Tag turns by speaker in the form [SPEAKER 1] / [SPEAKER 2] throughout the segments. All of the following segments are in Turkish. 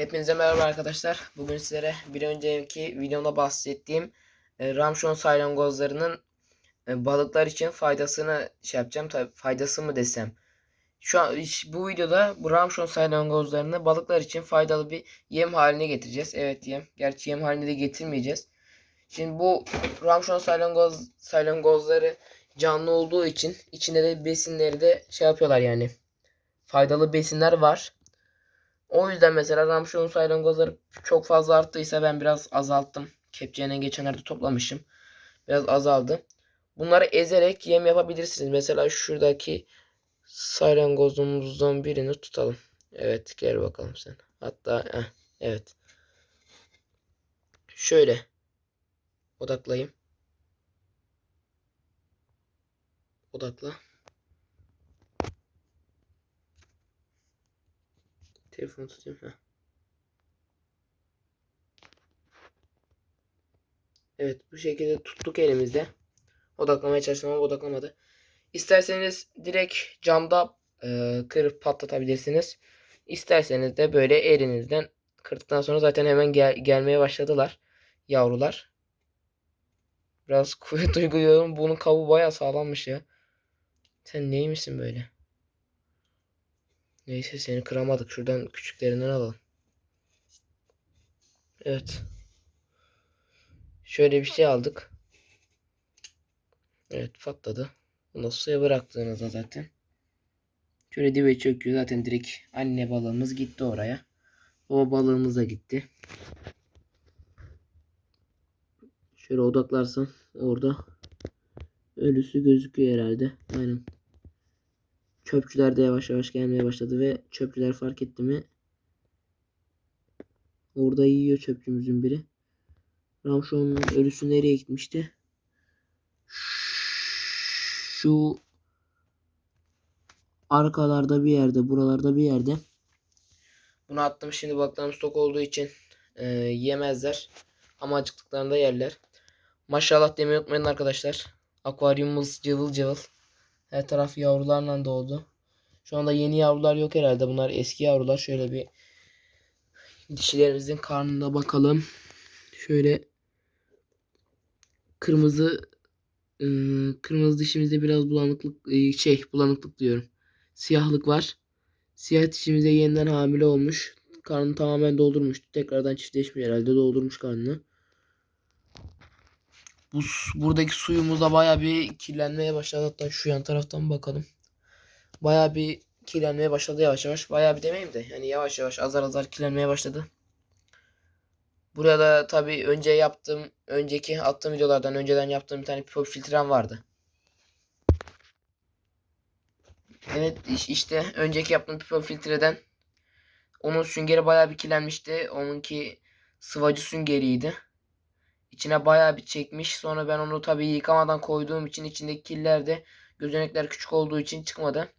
[SPEAKER 1] Hepinize merhaba arkadaşlar. Bugün sizlere bir önceki videomda bahsettiğim e, Ramşon salyangozlarının e, balıklar için faydasını şey yapacağım. Tabii faydası mı desem. Şu an bu videoda bu Ramşon salyangozlarını balıklar için faydalı bir yem haline getireceğiz. Evet yem. Gerçi yem haline de getirmeyeceğiz. Şimdi bu Ramşon salyangoz salyangozları canlı olduğu için içinde de besinleri de şey yapıyorlar yani. Faydalı besinler var. O yüzden mesela Ramşon salyangozları çok fazla arttıysa ben biraz azalttım. Kepçeyle geçenlerde toplamışım. Biraz azaldı. Bunları ezerek yem yapabilirsiniz. Mesela şuradaki salyangozumuzdan birini tutalım. Evet gel bakalım sen. Hatta heh, evet. Şöyle odaklayayım. Odakla. Telefonu tutayım. Heh. Evet bu şekilde tuttuk elimizde. Odaklamaya çalıştım ama odaklamadı. İsterseniz direkt camda e, kırıp patlatabilirsiniz. İsterseniz de böyle elinizden kırdıktan sonra zaten hemen gel gelmeye başladılar yavrular. Biraz kuvvet uyguluyorum. Bunun kabuğu bayağı sağlammış ya. Sen neymişsin böyle? Neyse seni kıramadık. Şuradan küçüklerinden alalım. Evet. Şöyle bir şey aldık. Evet patladı. Bunu suya bıraktığınızda zaten. Şöyle dibe çöküyor. Zaten direkt anne balığımız gitti oraya. Baba balığımız da gitti. Şöyle odaklarsam orada ölüsü gözüküyor herhalde. Aynen. Çöpçüler de yavaş yavaş gelmeye başladı ve çöpçüler fark etti mi orada yiyor çöpçümüzün biri. Ramşon'un ölüsü nereye gitmişti? Şu arkalarda bir yerde, buralarda bir yerde. Bunu attım şimdi balıklarım stok olduğu için e, yemezler. Ama acıktıklarında yerler. Maşallah demeyi unutmayın arkadaşlar. Akvaryumumuz cıvıl cıvıl. Her taraf yavrularla doldu. Şu anda yeni yavrular yok herhalde. Bunlar eski yavrular. Şöyle bir dişilerimizin karnına bakalım. Şöyle kırmızı e, kırmızı dişimizde biraz bulanıklık e, şey bulanıklık diyorum. Siyahlık var. Siyah dişimizde yeniden hamile olmuş. Karnını tamamen doldurmuştu. Tekrardan çiftleşmiş herhalde. Doldurmuş karnını. Bu buradaki suyumuz da baya bir kirlenmeye başladı. Hatta şu yan taraftan bakalım. Baya bir kirlenmeye başladı yavaş yavaş. Baya bir demeyeyim de yani yavaş yavaş azar azar kirlenmeye başladı. Buraya da tabii önce yaptığım, önceki attığım videolardan önceden yaptığım bir tane pop filtrem vardı. Evet iş- işte önceki yaptığım pop filtreden onun süngeri bayağı bir kirlenmişti. Onunki sıvacı süngeriydi. İçine bayağı bir çekmiş. Sonra ben onu tabii yıkamadan koyduğum için içindeki kirler de gözenekler küçük olduğu için çıkmadı.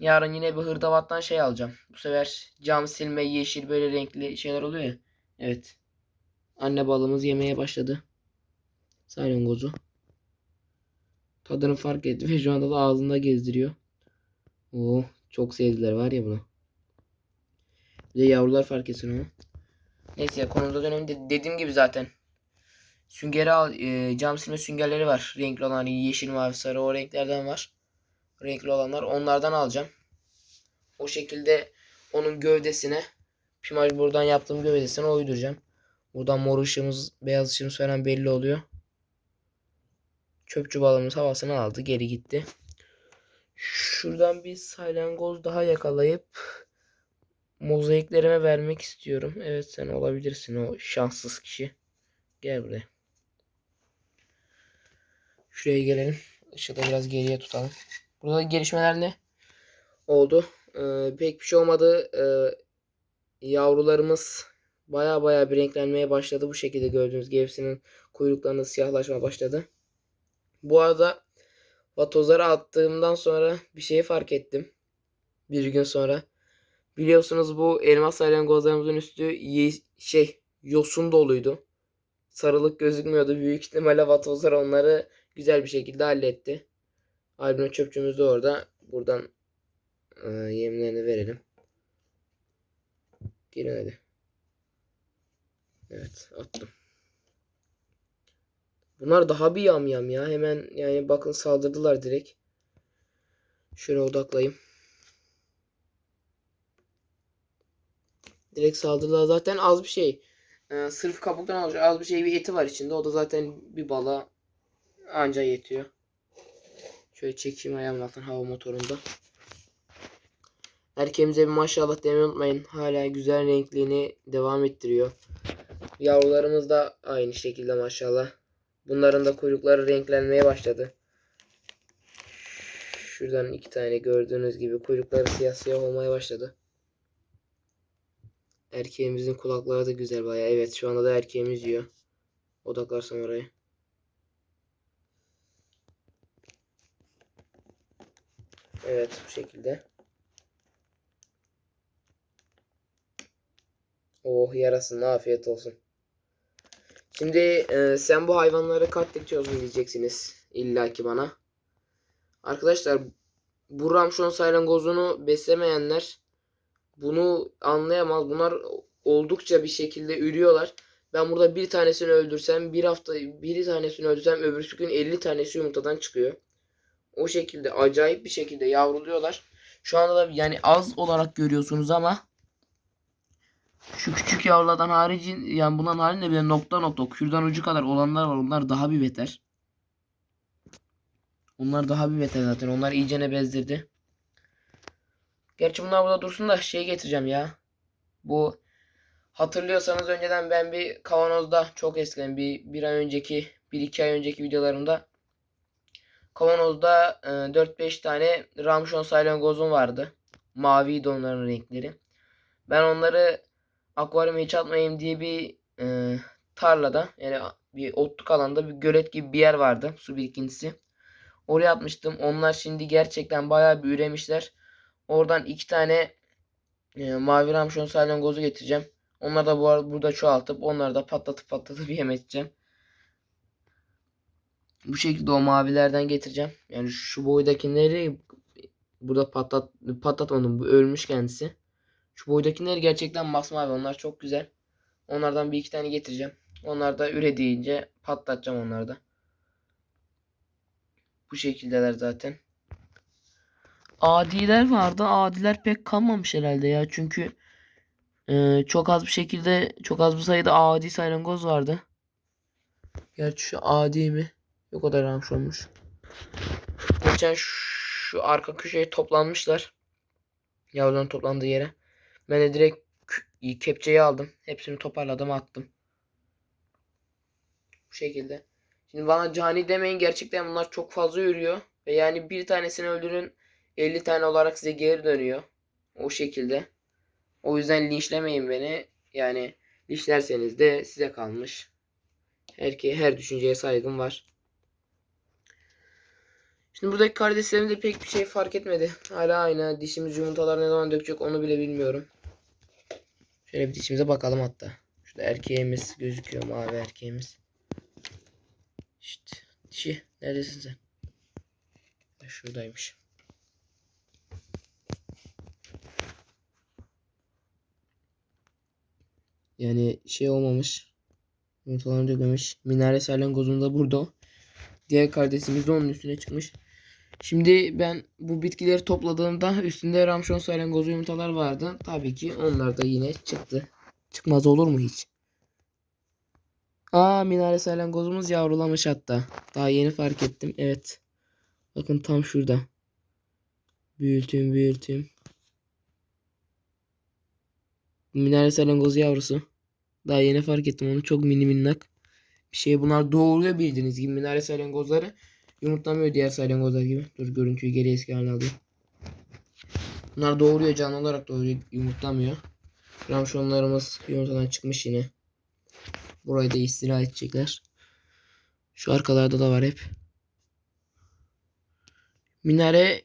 [SPEAKER 1] Yarın yine bir hırdavattan şey alacağım. Bu sefer cam silme yeşil böyle renkli şeyler oluyor ya. Evet. Anne balığımız yemeye başladı. Salyangozu. Tadını fark etti ve şu anda da ağzında gezdiriyor. Oo, çok sevdiler var ya bunu. Bir de yavrular fark etsin onu. Neyse ya konumuza dönelim. De- dediğim gibi zaten. Süngeri al, e, cam silme süngerleri var. Renkli olan yeşil, mavi, sarı o renklerden var. Renkli olanlar onlardan alacağım. O şekilde onun gövdesine pimaj buradan yaptığım gövdesine uyduracağım. Buradan mor ışığımız, beyaz ışığımız falan belli oluyor. Çöpçü balığımız havasını aldı. Geri gitti. Şuradan bir salyangoz daha yakalayıp mozaiklerime vermek istiyorum. Evet sen olabilirsin o şanssız kişi. Gel buraya. Şuraya gelelim. Işığı da biraz geriye tutalım. Burada gelişmeler ne? Oldu. Ee, pek bir şey olmadı. Ee, yavrularımız baya baya bir renklenmeye başladı. Bu şekilde gördüğünüz gibi hepsinin kuyruklarında siyahlaşma başladı. Bu arada vatozları attığımdan sonra bir şeyi fark ettim. Bir gün sonra. Biliyorsunuz bu elmas salyangozlarımızın üstü şey yosun doluydu. Sarılık gözükmüyordu. Büyük ihtimalle vatozlar onları güzel bir şekilde halletti. Albino çöpçümüz de orada. Buradan e, yemlerini verelim. Gelin hadi. Evet attım. Bunlar daha bir yamyam ya. Hemen yani bakın saldırdılar direkt. Şöyle odaklayayım. Direkt saldırdılar. Zaten az bir şey. Ee, sırf kabuktan olacak az bir şey bir eti var içinde. O da zaten bir bala anca yetiyor. Şöyle çekeyim ayağımın altından hava motorunda. Erkeğimize bir maşallah demeyi unutmayın. Hala güzel renkliğini devam ettiriyor. Yavrularımız da aynı şekilde maşallah. Bunların da kuyrukları renklenmeye başladı. Şuradan iki tane gördüğünüz gibi kuyrukları siyah siyah olmaya başladı. Erkeğimizin kulakları da güzel bayağı. Evet şu anda da erkeğimiz yiyor. Odaklarsam oraya. Evet bu şekilde. Oh yarasın afiyet olsun. Şimdi e, sen bu hayvanları katletiyorsun diyeceksiniz illaki bana. Arkadaşlar bu Ramşon saylangozunu beslemeyenler bunu anlayamaz. Bunlar oldukça bir şekilde ürüyorlar. Ben burada bir tanesini öldürsem bir hafta bir tanesini öldürsem öbürsü gün 50 tanesi yumurtadan çıkıyor. O şekilde acayip bir şekilde yavruluyorlar. Şu anda da yani az olarak görüyorsunuz ama şu küçük yavrulardan haricin yani bunların haricinde bile nokta nokta kürdan ucu kadar olanlar var. Onlar daha bir beter. Onlar daha bir beter zaten. Onlar iyicene bezdirdi. Gerçi bunlar burada dursun da şey getireceğim ya. Bu hatırlıyorsanız önceden ben bir kavanozda çok eskiden bir, bir ay önceki bir iki ay önceki videolarımda kavanozda e, 4-5 tane Ramşon salyangozum vardı. Mavi onların renkleri. Ben onları akvaryuma hiç atmayayım diye bir e, tarlada yani bir otluk alanda bir gölet gibi bir yer vardı. Su birikintisi. Oraya atmıştım. Onlar şimdi gerçekten bayağı bir üremişler. Oradan iki tane e, mavi ramşon salyangozu getireceğim. Onları da bu burada çoğaltıp onları da patlatıp patlatıp yem edeceğim. Bu şekilde o mavilerden getireceğim. Yani şu boydakileri burada patlat patlatmadım. Bu ölmüş kendisi. Şu boydakileri gerçekten masmavi. Onlar çok güzel. Onlardan bir iki tane getireceğim. Onlar da üre deyince patlatacağım onları da. Bu şekildeler zaten. Adiler vardı. Adiler pek kalmamış herhalde ya. Çünkü e, çok az bir şekilde çok az bir sayıda adi sayrangoz vardı. Gerçi şu adi mi? O kadar almış olmuş. Geçen şu arka köşeye toplanmışlar. Yavruların toplandığı yere. Ben de direkt kepçeyi aldım. Hepsini toparladım attım. Bu şekilde. Şimdi bana cani demeyin gerçekten bunlar çok fazla yürüyor. Ve yani bir tanesini öldürün 50 tane olarak size geri dönüyor. O şekilde. O yüzden linçlemeyin beni. Yani linçlerseniz de size kalmış. Her, her düşünceye saygım var. Şimdi buradaki kardeşlerimde pek bir şey fark etmedi. Hala aynı. Dişimiz yumurtalar ne zaman dökecek onu bile bilmiyorum. Şöyle bir dişimize bakalım hatta. Şurada erkeğimiz gözüküyor. Mavi erkeğimiz. İşte dişi. Neredesin sen? Şuradaymış. Yani şey olmamış. Yumurtalarını dökmemiş. Minare salyangozum da burada. Diğer kardeşimiz de onun üstüne çıkmış. Şimdi ben bu bitkileri topladığımda üstünde ramşon salyangozu yumurtalar vardı. Tabii ki onlar da yine çıktı. Çıkmaz olur mu hiç? Aa minare salyangozumuz yavrulamış hatta. Daha yeni fark ettim. Evet. Bakın tam şurada. Büyütüm büyütüm. Minare salyangozu yavrusu. Daha yeni fark ettim onu çok mini minnak. Bir şey bunlar doğuruyor bildiğiniz gibi minare salyangozları. Yumurtlamıyor diğer salyangozlar gibi. Dur görüntüyü geri eski haline alayım. Bunlar doğuruyor canlı olarak doğuruyor yumurtlamıyor. Ramşonlarımız yumurtadan çıkmış yine. Burayı da istila edecekler. Şu arkalarda da var hep. Minare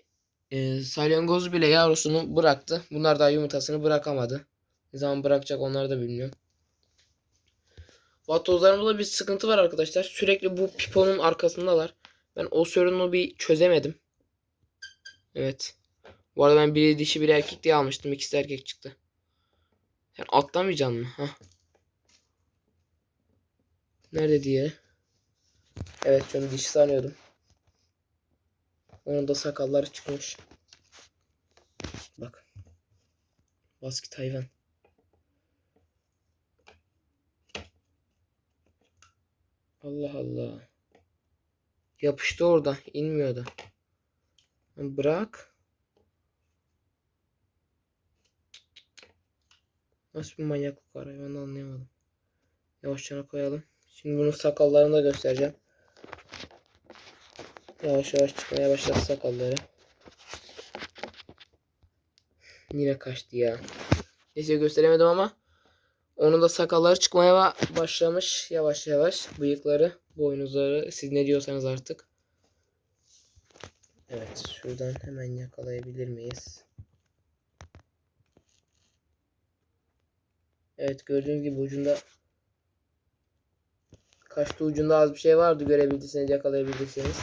[SPEAKER 1] e, salyangozu bile yavrusunu bıraktı. Bunlar daha yumurtasını bırakamadı. Ne zaman bırakacak onları da bilmiyorum. Vatozlarımızda bir sıkıntı var arkadaşlar. Sürekli bu piponun arkasındalar. Ben o sorunu bir çözemedim. Evet. Bu arada ben biri dişi biri erkek diye almıştım. İkisi de erkek çıktı. Sen atlamayacaksın mı? Heh. Nerede diye. Evet şunu dişi sanıyordum. Onun da sakalları çıkmış. Bak. Basket hayvan. Allah Allah. Yapıştı orada. inmiyordu. Bırak. Nasıl bir manyaklık var hayvanı anlayamadım. Yavaşça koyalım. Şimdi bunun sakallarını da göstereceğim. Yavaş yavaş çıkmaya başladı sakalları. Yine kaçtı ya. Neyse gösteremedim ama onun da sakalları çıkmaya ba- başlamış yavaş yavaş. Bıyıkları, boynuzları siz ne diyorsanız artık. Evet şuradan hemen yakalayabilir miyiz? Evet gördüğünüz gibi ucunda kaçtı ucunda az bir şey vardı görebildiyseniz yakalayabildiyseniz.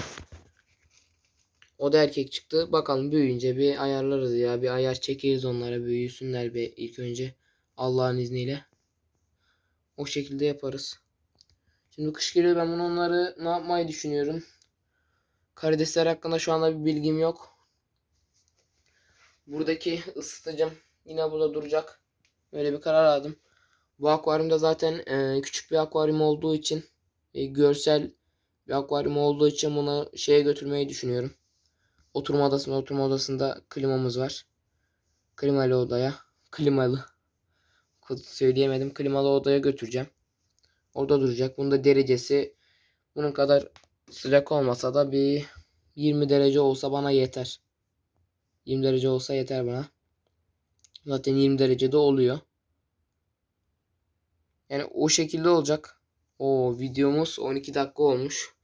[SPEAKER 1] O da erkek çıktı. Bakalım büyüyünce bir ayarlarız ya. Bir ayar çekeriz onlara büyüsünler bir ilk önce. Allah'ın izniyle. O şekilde yaparız. Şimdi kış geliyor ben bunu onları ne yapmayı düşünüyorum. Karidesler hakkında şu anda bir bilgim yok. Buradaki ısıtıcım yine burada duracak. Böyle bir karar aldım. Bu akvaryumda zaten e, küçük bir akvaryum olduğu için e, görsel bir akvaryum olduğu için bunu şeye götürmeyi düşünüyorum. Oturma odasında oturma odasında klimamız var. Klimalı odaya. Klimalı. Söyleyemedim. Klimalı odaya götüreceğim. Orada duracak. Bunda derecesi bunun kadar sıcak olmasa da bir 20 derece olsa bana yeter. 20 derece olsa yeter bana. Zaten 20 derecede oluyor. Yani o şekilde olacak. O videomuz 12 dakika olmuş.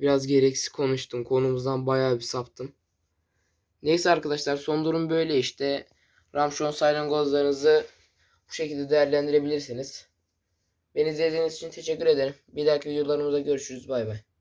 [SPEAKER 1] Biraz gereksiz konuştum. Konumuzdan bayağı bir saptım. Neyse arkadaşlar son durum böyle işte. Ramşon saylangozlarınızı şekilde değerlendirebilirsiniz. Beni izlediğiniz için teşekkür ederim. Bir dahaki videolarımızda görüşürüz. Bay bay.